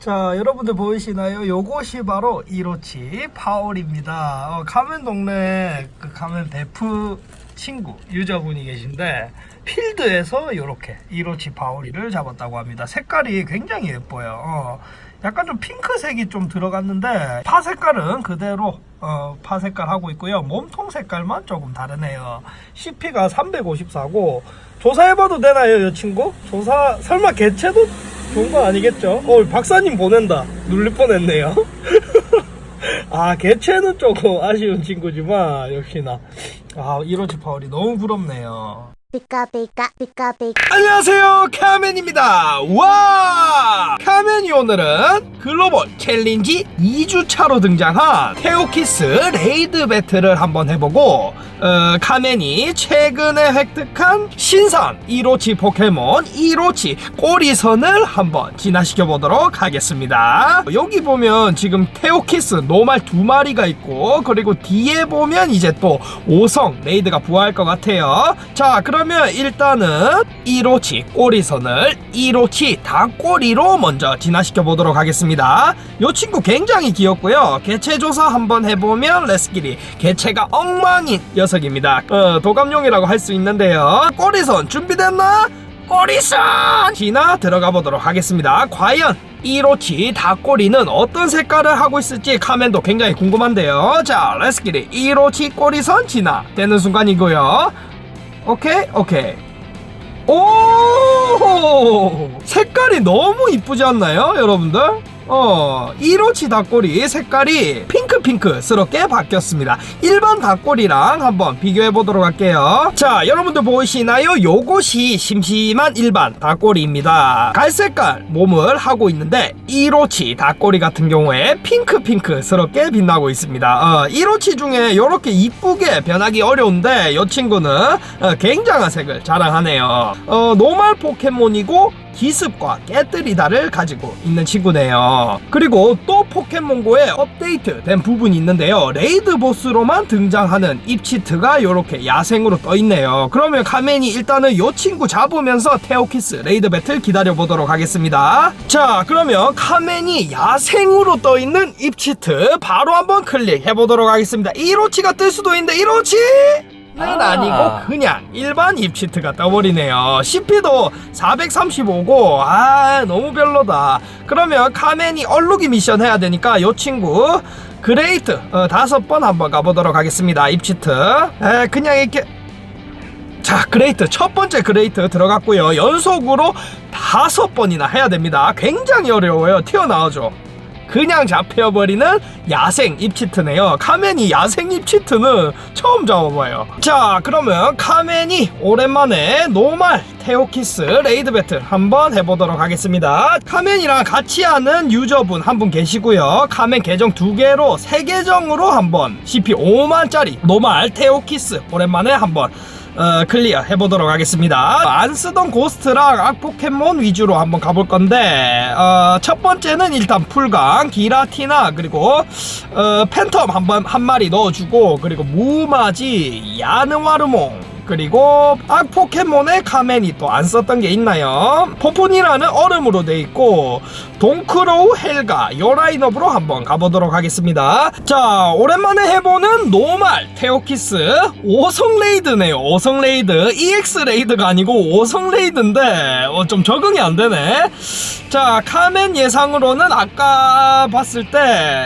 자, 여러분들 보이시나요? 요것이 바로 이로치 파월입니다. 어, 카멘 동네 그 카멘 베프 친구 유저분이 계신데 필드에서 이렇게 이로치 파월이를 잡았다고 합니다. 색깔이 굉장히 예뻐요. 어, 약간 좀 핑크색이 좀 들어갔는데 파 색깔은 그대로 어, 파 색깔 하고 있고요. 몸통 색깔만 조금 다르네요. CP가 354고 조사해봐도 되나요, 이 친구? 조사 설마 개체도 좋은 거 아니겠죠? 어, 박사님 보낸다. 눌릴 뻔했네요. 아, 개체는 조금 아쉬운 친구지만, 역시나. 아, 이로치 파월이 너무 부럽네요. Pika pika 안녕하세요 카멘입니다 와 카멘이 오늘은 글로벌 챌린지 2주차로 등장한 테오키스 레이드 배틀을 한번 해보고 어, 카멘이 최근에 획득한 신선 이로치 포켓몬 이로치 꼬리선을 한번 진화시켜 보도록 하겠습니다. 여기 보면 지금 테오키스 노말 두 마리가 있고 그리고 뒤에 보면 이제 또 5성 레이드가 부활할 것 같아요. 자 그러면 일단은 이로치 꼬리선을 이로치 닭꼬리로 먼저 진화시켜 보도록 하겠습니다. 요 친구 굉장히 귀엽고요. 개체 조사 한번 해보면 레스키리 개체가 엉망인 녀석입니다. 어, 도감용이라고 할 수 있는데요. 꼬리선 준비됐나? 꼬리선! 진화 들어가 보도록 하겠습니다. 과연 이로치 닭꼬리는 어떤 색깔을 하고 있을지 카멘도 굉장히 궁금한데요. 자 레스키리. 이로치 꼬리선 진화 되는 순간이고요. 오케이 오케이. 오! 색깔이 너무 이쁘지 않나요 여러분들 어 이로치 닭꼬리 색깔이 핑크핑크스럽게 바뀌었습니다. 일반 닭꼬리랑 한번 비교해 보도록 할게요. 자 여러분들 보이시나요? 요것이 심심한 일반 닭꼬리입니다. 갈색깔 몸을 하고 있는데 이로치 닭꼬리 같은 경우에 핑크핑크스럽게 빛나고 있습니다. 어, 이로치 중에 이렇게 이쁘게 변하기 어려운데 이 친구는 어, 굉장한 색을 자랑하네요. 어, 노말 포켓몬이고 기습과 깨뜨리다를 가지고 있는 친구네요. 그리고 또 포켓몬고에 업데이트 된 부분이 있는데요. 레이드 보스로만 등장하는 입치트가 이렇게 야생으로 떠 있네요. 그러면 카멘이 일단은 이 친구 잡으면서 테오키스 레이드 배틀 기다려 보도록 하겠습니다. 자, 그러면 카멘이 야생으로 떠 있는 입치트 바로 한번 클릭해 보도록 하겠습니다. 이로치가 뜰 수도 있는데 이로치 는 아. 아니고 그냥 일반 입치트가 떠버리네요. CP도 435고 아 너무 별로다. 그러면 카멘이 얼룩이 미션 해야 되니까 요 친구 그레이트 어, 다섯 번 한번 가보도록 하겠습니다. 입치트 에, 그냥 이렇게 자 그레이트 첫 번째 그레이트 들어갔고요. 연속으로 다섯 번이나 해야 됩니다. 굉장히 어려워요. 튀어나오죠. 그냥 잡혀버리는 야생 입치트네요. 카멘이 야생 입치트는 처음 잡아봐요. 자, 그러면 카멘이 오랜만에 노말 테오키스 레이드 배틀 한번 해보도록 하겠습니다. 카멘이랑 같이 하는 유저분 한 분 계시고요. 카멘 계정 두 개로 세 계정으로 한번 CP 5만짜리 노말 테오키스 오랜만에 한번 어, 클리어 해보도록 하겠습니다. 안 쓰던 고스트랑 악포켓몬 위주로 한번 가볼 건데, 어, 첫 번째는 일단 풀강, 기라티나, 그리고, 어, 팬텀 한, 번, 한 마리 넣어주고, 그리고 무마지, 야느와르몽, 그리고 악포켓몬의 카멘이 또 안 썼던 게 있나요? 포푼이라는 얼음으로 돼 있고 동크로우 헬가 요 라인업으로 한번 가보도록 하겠습니다. 자 오랜만에 해보는 노말 테오키스 5성 레이드네요. 5성 레이드 EX 레이드가 아니고 5성 레이드인데 어, 좀 적응이 안 되네. 자 카멘 예상으로는 아까 봤을 때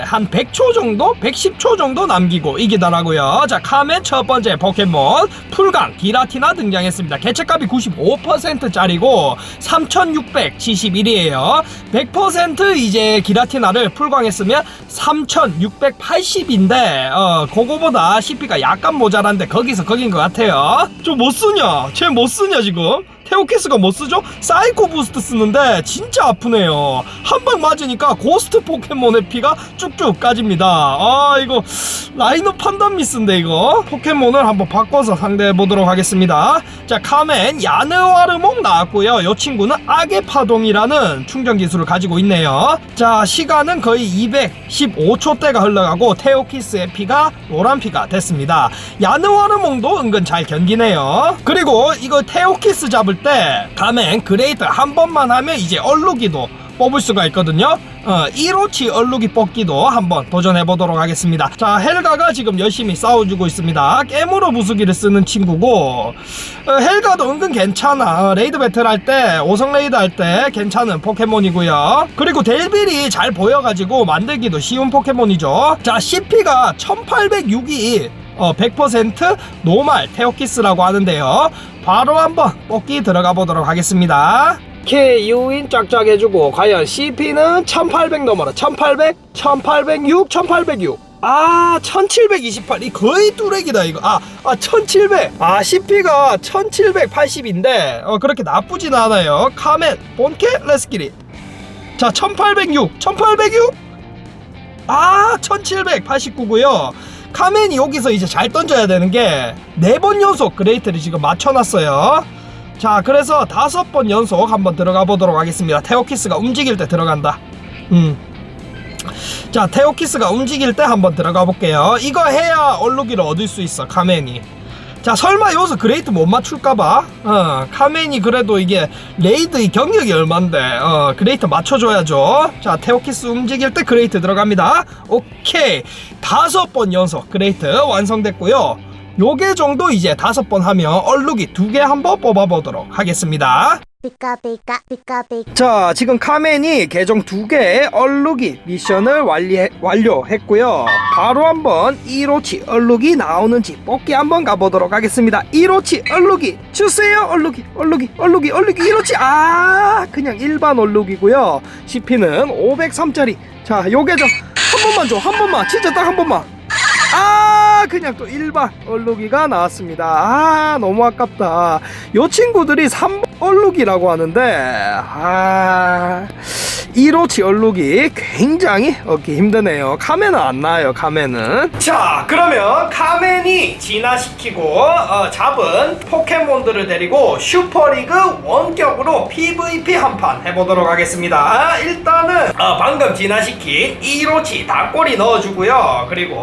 한 100초 정도? 110초 정도 남기고 이기더라고요. 자 카멘 첫 번째 포켓몬 풀강 기라티나 등장했습니다. 개체값이 95%짜리고 3671이에요. 100% 이제 기라티나를 풀광했으면 3680인데 어 그거보다 CP가 약간 모자란데 거기서 거긴 것 같아요. 좀 못 쓰냐? 쟤 못 쓰냐 지금? 테오키스가 못 쓰죠? 사이코 부스트 쓰는데 진짜 아프네요. 한 방 맞으니까 고스트 포켓몬의 피가 쭉쭉 까집니다. 아 이거 라인업 판단 미스인데 이거 포켓몬을 한번 바꿔서 상대해 보도록 하겠습니다. 자 카멘 야느와르몽 나왔고요. 이 친구는 악의 파동이라는 충전 기술을 가지고 있네요. 자 시간은 거의 215초대가 흘러가고 테오키스의 피가 노란 피가 됐습니다. 야느와르몽도 은근 잘 견디네요. 그리고 이거 테오키스 잡을 때 가멘 그레이트 한 번만 하면 이제 얼룩이도 뽑을 수가 있거든요. 어, 1호치 얼룩이 뽑기도 한번 도전해 보도록 하겠습니다. 자, 헬가가 지금 열심히 싸워주고 있습니다. 깨물어 부수기를 쓰는 친구고, 어, 헬가도 은근 괜찮아. 어, 레이드 배틀 할 때, 5성 레이드 할 때 괜찮은 포켓몬이고요. 그리고 델빌이 잘 보여가지고 만들기도 쉬운 포켓몬이죠. 자, CP가 1806이 어, 100% 노말 테오키스라고 하는데요. 바로 한번 뽑기 들어가 보도록 하겠습니다. K 유인 쫙쫙 해주고 과연 CP는 1800 넘어라. 1800 1806 1806 아 1728이 거의 뚜렉이다 이거. 아, 아 1700 아 CP가 1780인데 어 그렇게 나쁘진 않아요. 카멘 본캐 레스키리. 자 1806 1806 아 1789고요 카멘이 여기서 이제 잘 던져야 되는 게 네 번 연속 그레이트를 지금 맞춰놨어요. 자 그래서 다섯 번 연속 한번 들어가 보도록 하겠습니다. 테오키스가 움직일 때 들어간다. 음. 자 테오키스가 움직일 때 한번 들어가 볼게요. 이거 해야 얼룩이를 얻을 수 있어 카멘이 자 설마 여기서 그레이트 못 맞출까봐? 어 카멘이 그래도 이게 레이드의 경력이 얼만데 어 그레이트 맞춰줘야죠. 자 테오키스 움직일 때 그레이트 들어갑니다. 오케이. 다섯 번 연속 그레이트 완성됐고요. 요게 정도 이제 다섯 번 하면 얼룩이 두 개 한번 뽑아보도록 하겠습니다 Pika pika. 자, 지금 카멘이 계정 두 개의 얼룩이 미션을 완리, 완료했고요. 바로 한번 1호치 얼룩이 나오는지 뽑기 한번 가보도록 하겠습니다. 1호치 얼룩이 주세요. 얼룩이, 얼룩이, 얼룩이, 얼룩이 1호치. 아, 그냥 일반 얼룩이고요. CP는 503짜리. 자, 요게 좀한 번만 줘. 한 번만. 진짜 딱 한 번만. 아 그냥 또 일반 얼룩이가 나왔습니다. 아 너무 아깝다. 요 친구들이 3 얼룩이라고 하는데 아 1호치 얼룩이 굉장히 얻기 힘드네요. 카멘은 안 나와요 카멘은 자 그러면 카멘이 진화시키고 어, 잡은 포켓몬들을 데리고 슈퍼리그 원격으로 PVP 한판 해보도록 하겠습니다. 일단은 어, 방금 진화시킨 1호치 닭꼬리 넣어주고요. 그리고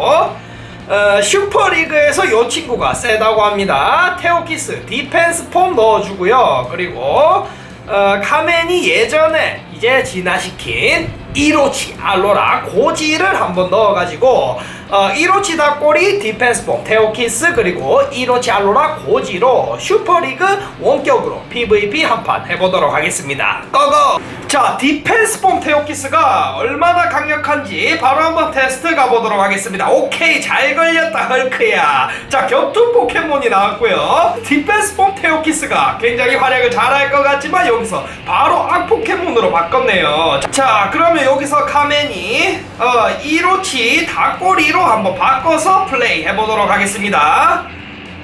어, 슈퍼리그에서 요 친구가 세다고 합니다. 테오키스 디펜스 폼 넣어주고요. 그리고 어, 카멘이 예전에 이제 진화시킨 1호치 알로라 고지를 한번 넣어가지고 어, 1호치 닭꼬리 디펜스 폼 테오키스 그리고 1호치 알로라 고지로 슈퍼리그 원격으로 PVP 한판 해보도록 하겠습니다. 고고! 자 디펜스 폼 테오키스가 얼마나 강력한지 바로 한번 테스트 가보도록 하겠습니다. 오케이 잘 걸렸다 헐크야. 자 격투 포켓몬이 나왔고요. 디펜스 폼 테오키스가 굉장히 활약을 잘할 것 같지만 여기서 바로 악 포켓몬으로 바꿨네요. 자 그러면 여기서 카멘이 어 1호치 닭꼬리로 한번 바꿔서 플레이 해보도록 하겠습니다.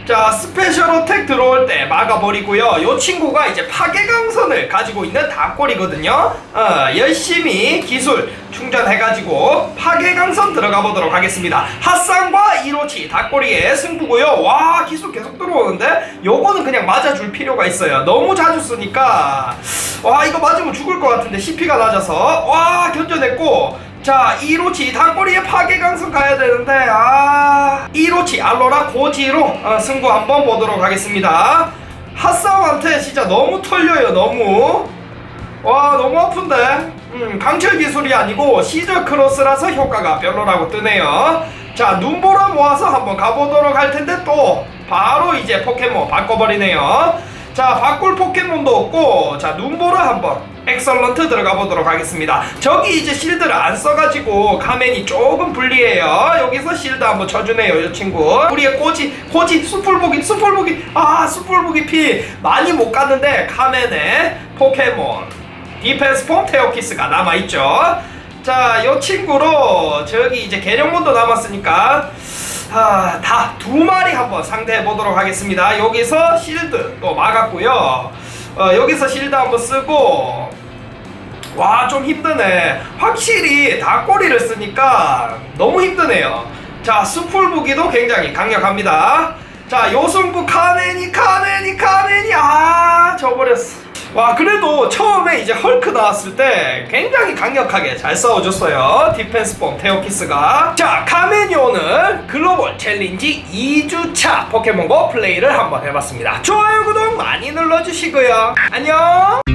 자 스페셜 어택 들어올 때 막아버리고요. 요 친구가 이제 파괴강선을 가지고 있는 닭골이거든요. 어, 열심히 기술 충전해가지고 파괴강선 들어가 보도록 하겠습니다. 핫산과 이로치 닭꼬리의 승부고요. 와 기술 계속 들어오는데 요거는 그냥 맞아줄 필요가 있어요. 너무 자주 쓰니까. 와 이거 맞으면 죽을 것 같은데 CP가 낮아서. 와 견뎌냈고 자 1호치 닭꼬리에 파괴강선 가야 되는데 아 1호치 알로라 고지로 어, 승부 한번 보도록 하겠습니다. 핫싸움한테 진짜 너무 털려요 너무. 와 너무 아픈데? 음, 강철 기술이 아니고 시저 크로스라서 효과가 별로라고 뜨네요. 자 눈보라 모아서 한번 가보도록 할 텐데 또 바로 이제 포켓몬 바꿔버리네요. 자 바꿀 포켓몬도 없고 자 눈보라 한번 엑설런트 들어가 보도록 하겠습니다. 저기 이제 실드를 안 써가지고 가면이 조금 불리해요. 여기서 실드 한번 쳐주네요 이 친구. 우리의 꼬지 꼬지 수풀보기 수풀보기 아 수풀보기 피 많이 못 갔는데 카멘의 포켓몬. 디펜스 폼 테오키스가 남아있죠. 자, 요 친구로 저기 이제 개념몬도 남았으니까 아, 다 두 마리 한번 상대해 보도록 하겠습니다. 여기서 실드 또 막았고요. 어, 여기서 실드 한번 쓰고 와, 좀 힘드네. 확실히 닭꼬리를 쓰니까 너무 힘드네요. 자, 수풀 무기도 굉장히 강력합니다. 자, 요승부 카네니, 카네니, 카네니, 아, 져버렸어. 와, 그래도 처음에 이제 헐크 나왔을 때 굉장히 강력하게 잘 싸워줬어요. 디펜스 폼 테오키스가. 자, 카멘이 오늘 글로벌 챌린지 2주차 포켓몬고 플레이를 한번 해봤습니다. 좋아요, 구독 많이 눌러주시고요. 안녕!